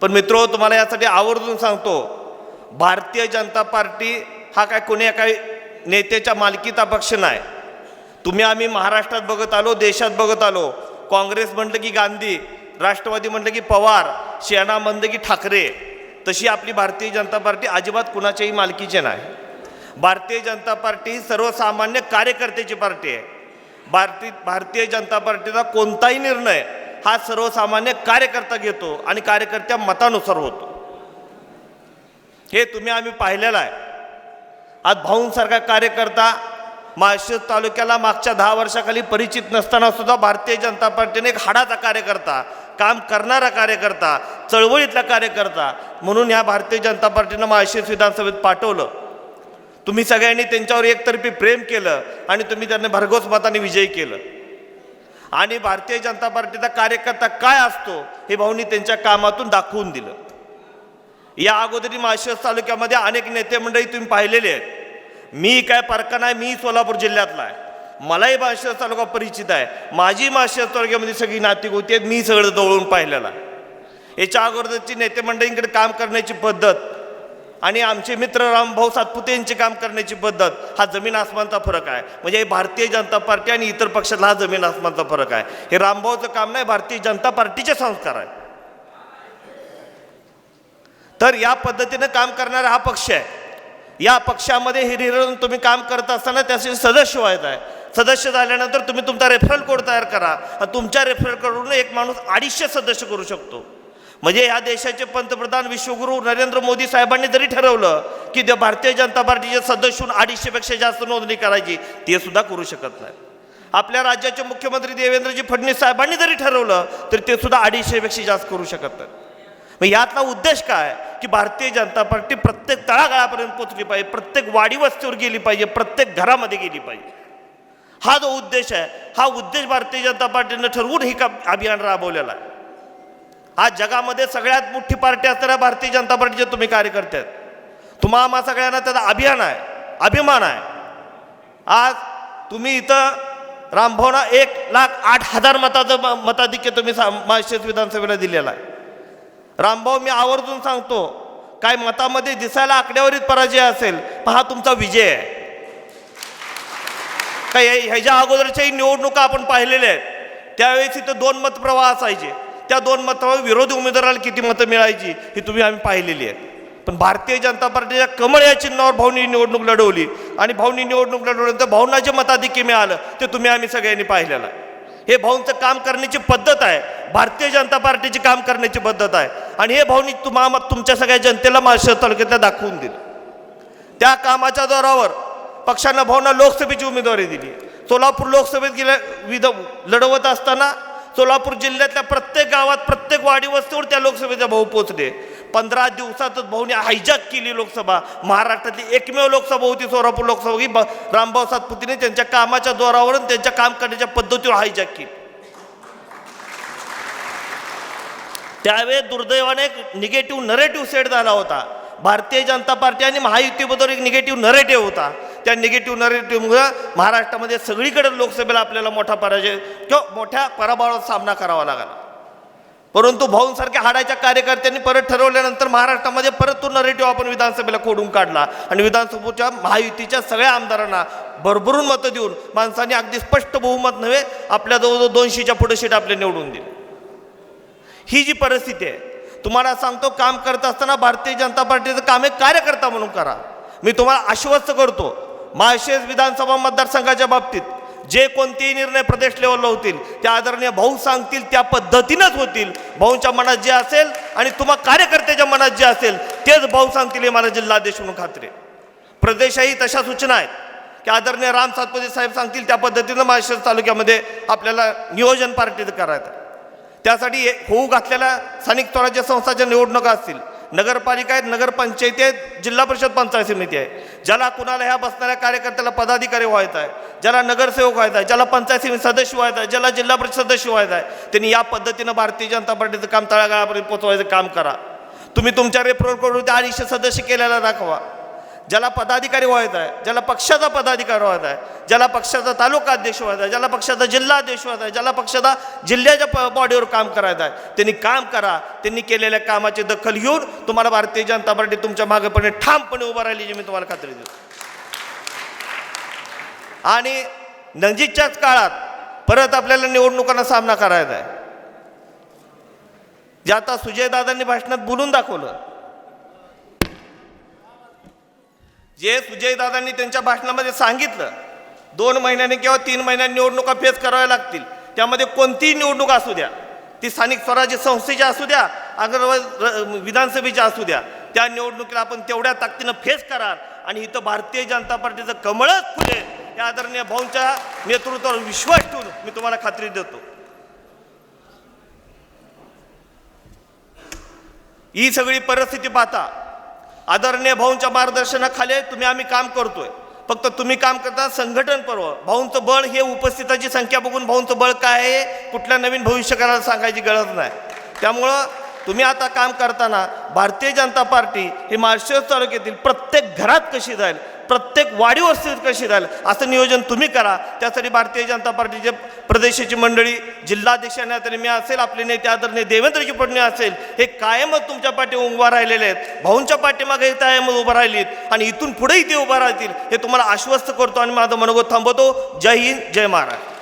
पण मित्रो तुम्हाला यासाठी आवर्जून सांगतो भारतीय जनता पार्टी हा काय कोणी काही नेत्याच्या मालकीचा पक्ष नाही. तुम्ही आम्ही महाराष्ट्रात बघत आलो देशात बघत आलो काँग्रेस म्हटलं की गांधी राष्ट्रवादी म्हटलं की पवार सेना म्हणलं की ठाकरे तशी आपली भारतीय जनता पार्टी अजिबात कुणाच्याही मालकीची नाही. भारतीय जनता पार्टी ही सर्वसामान्य कार्यकर्त्याची पार्टी आहे. भारती भारतीय जनता पार्टीचा कोणताही निर्णय हा सर्वसामान्य कार्यकर्ता घेतो आणि कार्यकर्त्या मतानुसार होतो. हे तुम्ही आम्ही पाहिलेलं आहे. आज भाऊंसारखा कार्यकर्ता माळशेज तालुक्याला मागच्या दहा वर्षाखाली परिचित नसताना सुद्धा भारतीय जनता पार्टीने एक हाडाचा कार्यकर्ता काम करणारा कार्यकर्ता चळवळीतला कार्यकर्ता म्हणून ह्या भारतीय जनता पार्टीनं माळशेज विधानसभेत पाठवलं. तुम्ही सगळ्यांनी त्यांच्यावर एकतर्फी प्रेम केलं आणि तुम्ही त्यांना भरघोस मताने विजयी केलं. आणि भारतीय जनता पार्टीचा कार्यकर्ता काय असतो हे भाऊंनी त्यांच्या कामातून दाखवून दिलं. या अगोदरी माशेस तालुक्यामध्ये अनेक नेते मंडळी तुम्ही पाहिलेले आहेत. मी काय परका नाही मी सोलापूर जिल्ह्यातला आहे. मलाही माळशेज तालुका परिचित आहे. माझी माळशेज तालुक्यामध्ये सगळी नातिक होती आहेत मी सगळं जवळून पाहिलेला आहे. याच्या अगोदरची नेते मंडळींकडे काम करण्याची पद्धत आणि आमचे मित्र रामभाऊ सातपुते यांचे काम करण्याची पद्धत हा जमीन आसमानचा फरक आहे. म्हणजे हे भारतीय जनता पार्टी आणि इतर पक्षातला हा जमीन आसमानचा फरक आहे. हे रामभाऊचं काम नाही भारतीय जनता पार्टीचे संस्कार आहे. तर या पद्धतीनं काम करणारा हा पक्ष आहे. या पक्षामध्ये हिरिरून तुम्ही काम करत असताना त्यासाठी सदस्य व्हायचं आहे सदस्य झाल्यानंतर तुम्ही तुमचा रेफरल कोड तयार करा. तुमच्या रेफरल कोडवरून एक माणूस अडीचशे सदस्य करू शकतो. म्हणजे या देशाचे पंतप्रधान विश्वगुरू नरेंद्र मोदी साहेबांनी जरी ठरवलं की त्या भारतीय जनता पार्टीचे सदस्य होऊन अडीचशेपेक्षा जास्त नोंदणी करायची ते सुद्धा करू शकत नाही. आपल्या राज्याचे मुख्यमंत्री देवेंद्रजी फडणवीस साहेबांनी जरी ठरवलं तर ते सुद्धा अडीचशेपेक्षा जास्त करू शकत नाही. मग यातला उद्देश काय? की भारतीय जनता पार्टी प्रत्येक तळागाळापर्यंत पोचली पाहिजे प्रत्येक वाडी वस्तीवर गेली पाहिजे प्रत्येक घरामध्ये गेली पाहिजे. हा जो उद्देश आहे हा उद्देश भारतीय जनता पार्टीनं ठरवून ही का अभियान राबवलेला आहे. आज जगामध्ये सगळ्यात मोठी पार्टी असणाऱ्या भारतीय जनता पार्टीचे तुम्ही कार्यकर्ते आहेत. तुम्हा आम्हा सगळ्यांना त्याचा अभियान आहे अभिमान आहे. आज तुम्ही इथं रामभावना एक लाख आठ हजार मताचं म- मताधिक्य तुम्ही सा माळशेज विधानसभेला दिलेला आहे. रामभाऊ मी आवर्जून सांगतो काय मतामध्ये दिसायला आकड्यावरील पराजय असेल पण हा तुमचा विजय आहे. काय ह्याच्या अगोदरच्याही निवडणुका आपण पाहिलेल्या आहेत. त्यावेळेस इथं दोन मतप्रवाह असायचे. त्या दोन मतावर विरोधी उमेदवाराला किती मतं मिळायची ही तुम्ही आम्ही पाहिलेली आहे. पण भारतीय जनता पार्टीच्या कमळ या चिन्हावर भाऊनी निवडणूक लढवली आणि भाऊनी निवडणूक लढवल्यानंतर भाऊंना जे मताधिक्य मिळालं ते तुम्ही आम्ही सगळ्यांनी पाहिलेलं आहे. हे भाऊंचं काम करण्याची पद्धत आहे भारतीय जनता पार्टीची काम करण्याची पद्धत आहे. आणि हे भाऊनी तुम्हा तुमच्या सगळ्या जनतेला महाराष्ट्र तालुक्यातल्या दाखवून दिलं. त्या कामाच्या जोरावर पक्षानं भाऊंना लोकसभेची उमेदवारी दिली. सोलापूर लोकसभेत गेल्या विध लढवत असताना सोलापूर जिल्ह्यातल्या प्रत्येक गावात प्रत्येक वाडी वस्तीवर त्या लोकसभेचा भाऊ पोचले पंधरा दिवसातच भाऊने हायजॅक केली लोकसभा. महाराष्ट्रातली एकमेव लोकसभा होती सोलापूर लोकसभा. ही ब- रामभाऊ सातपुतीने त्यांच्या कामाच्या जोरावरून त्यांच्या काम करण्याच्या पद्धतीवर हायजॅक केली. त्यावेळेस दुर्दैवाने एक निगेटिव्ह नरेटिव्ह सेट झाला होता. भारतीय जनता पार्टी आणि महायुतीबद्दल एक निगेटिव्ह नरेटिव्ह होता. त्या निगेटिव्ह नरेटिव्हमुळं महाराष्ट्रामध्ये सगळीकडे लोकसभेला आपल्याला मोठा पराजय किंवा मोठ्या पराभवाचा सामना करावा लागला. परंतु भाऊंसारख्या हाडाच्या कार्यकर्त्यांनी परत ठरवल्यानंतर महाराष्ट्रामध्ये परत तो नरेटिव्ह आपण विधानसभेला खोडून काढला. आणि विधानसभेच्या महायुतीच्या सगळ्या आमदारांना भरभरून मतं देऊन माणसांनी अगदी स्पष्ट बहुमत नव्हे आपल्या जवळजवळ दोनशेच्या पुढे सीट आपले निवडून दिली. ही जी परिस्थिती आहे तुम्हाला सांगतो काम करत असताना भारतीय जनता पार्टीचं काम एक कार्यकर्ता म्हणून करा. मी तुम्हाला आश्वस्त करतो माळशेज विधानसभा मतदारसंघाच्या बाबतीत जे कोणतेही निर्णय प्रदेश लेवलला होतील त्या आदरणीय भाऊ सांगतील त्या पद्धतीनंच होतील. भाऊंच्या मनात जे असेल आणि तुम्हा कार्यकर्त्याच्या मनात जे असेल तेच भाऊ सांगतील हे मला जिल्हाध्यक्ष म्हणून खात्री आहे. प्रदेशही तशा सूचना आहेत की आदरणीय राम सातपुते साहेब सांगतील त्या पद्धतीनं माळशेज तालुक्यामध्ये आपल्याला नियोजन पार्टीचं करायचं त्यासाठी होऊ घातलेल्या स्थानिक स्वराज्य संस्थाच्या निवडणुका असतील. नगरपालिका आहेत नगरपंचायती आहेत जिल्हा परिषद पंचायत समिती आहे. ज्याला कुणाला ह्या बसणाऱ्या कार्यकर्त्याला पदाधिकारी व्हायचा आहे ज्याला नगरसेवक व्हायचा आहे ज्याला पंचायत समिती सदस्य व्हायचा आहे ज्याला जिल्हा परिषद सदस्य व्हायचा आहे त्यांनी या पद्धतीनं भारतीय जनता पार्टीचं काम तळागाळापर्यंत पोचवायचं काम करा. तुम्ही तुमच्या रेफरल करून त्या अडीचशे सदस्य केलेला दाखवा. ज्याला पदाधिकारी व्हायचा आहे ज्याला पक्षाचा पदाधिकारी व्हायचा आहे ज्याला पक्षाचा तालुका अध्यक्ष व्हायचा आहे ज्याला पक्षाचा जिल्हा अध्यक्ष व्हायचा आहे ज्याला पक्षाचा जिल्ह्याच्या प बॉडीवर काम करायचं आहे त्यांनी काम करा. त्यांनी केलेल्या कामाची दखल घेऊन तुम्हाला भारतीय जनता पार्टी तुमच्या मागेपणे ठामपणे उभं राहिली जी मी तुम्हाला खात्री देतो. आणि नजीकच्याच काळात परत आपल्याला निवडणुकांना सामना करायचा आहे. जे आता सुजयदादांनी भाषणात बोलून दाखवलं जे सुजयदादांनी त्यांच्या भाषणामध्ये सांगितलं दोन महिन्यांनी किंवा तीन महिन्यांनी निवडणुका फेस कराव्या लागतील. त्यामध्ये कोणतीही निवडणूक असू द्या. ती स्थानिक स्वराज्य संस्थेच्या असू द्या अगर विधानसभेच्या असू द्या. त्या निवडणुकीला आपण तेवढ्या ताकदीनं फेस कराल. आणि इथं भारतीय जनता पार्टीचं कमळच फुले या आदरणीय भाऊंच्या नेतृत्वावर विश्वास ठेवून मी तुम्हाला खात्री देतो. ही सगळी परिस्थिती पाहता आदरणीय भाऊंच्या मार्गदर्शनाखाली तुम्ही आम्ही काम करतोय. फक्त तुम्ही काम करता संघटन पर्व. भाऊंचं बळ हे उपस्थिताची संख्या बघून भाऊंचं बळ काय आहे कुठल्या नवीन भविष्यकाराला सांगायची गरज नाही. त्यामुळं तुम्ही आता काम करताना भारतीय जनता पार्टी ही महाराष्ट्र तालुक्यातील प्रत्येक घरात कशी जाईल प्रत्येक वाडीवर स्थित कशी राहील असं नियोजन तुम्ही करा. त्यासाठी भारतीय जनता पार्टीचे प्रदेशाची मंडळी जिल्हाध्यक्षांना तरी मी असेल आपले नेते आदरणीय देवेंद्रजी फडणवीस असेल हे कायमच तुमच्या पाठी उभा राहिलेले आहेत. भाऊंच्या पाठीमागे कायमच उभं राहिलीत आणि इथून पुढेही ते उभं राहतील हे तुम्हाला आश्वस्त करतो आणि माझं मनोगत थांबवतो. जय हिंद जय महाराष्ट्र.